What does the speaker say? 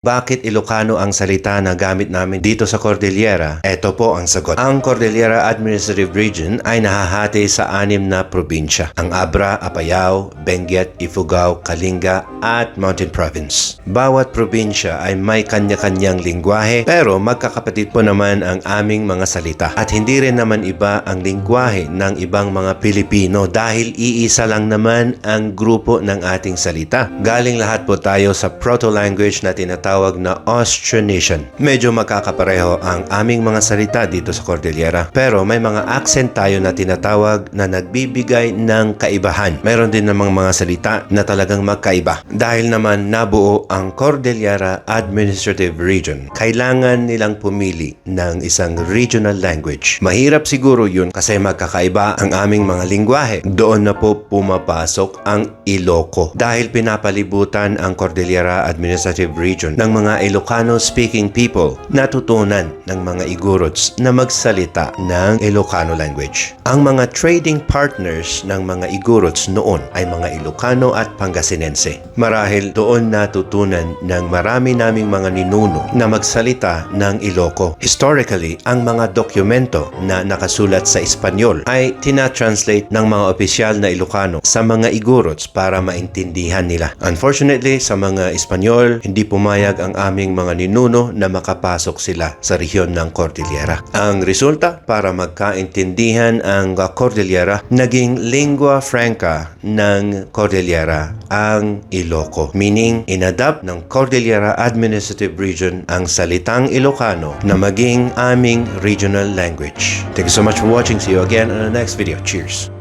Bakit Ilocano ang salita na gamit namin dito sa Cordillera? Ito po ang sagot. Ang Cordillera Administrative Region ay nahahati sa anim na probinsya. Ang Abra, Apayao, Benguet, Ifugao, Kalinga at Mountain Province. Bawat probinsya ay may kanya-kanyang lingwahe pero magkakapatid po naman ang aming mga salita. At hindi rin naman iba ang lingwahe ng ibang mga Pilipino dahil iisa lang naman ang grupo ng ating salita. Galing lahat po tayo sa proto-language na tinatawag na Austronesian. Medyo magkakapareho ang aming mga salita dito sa Cordillera pero may mga accent tayo na tinatawag na nagbibigay ng kaibahan. Meron din namang mga salita na talagang magkaiba. Dahil naman nabuo ang Cordillera Administrative Region, kailangan nilang pumili ng isang regional language. Mahirap siguro yun kasi magkakaiba ang aming mga lingwahe. Doon na po pumapasok ang Iloco dahil pinapalibutan ang Cordillera Administrative Region ng mga Ilocano-speaking people natutunan ng mga Igorots na magsalita ng Ilocano language. Ang mga trading partners ng mga Igorots noon ay mga Ilocano at Pangasinense. Marahil doon natutunan ng marami naming mga ninuno na magsalita ng Iloco. Historically, ang mga dokumento na nakasulat sa Espanyol ay tina-translate ng mga opisyal na Ilocano sa mga Igorots para maintindihan nila. Unfortunately, sa mga Espanyol, hindi pumayag ang aming mga ninuno na makapasok sila sa rehiyon ng Cordillera. Ang resulta, para magkaintindihan ang Cordillera, naging lingua franca ng Cordillera ang Iloco. Meaning, inadapt ng Cordillera Administrative Region ang salitang Ilocano na maging aming regional language. Thank you so much for watching. See you again in the next video. Cheers!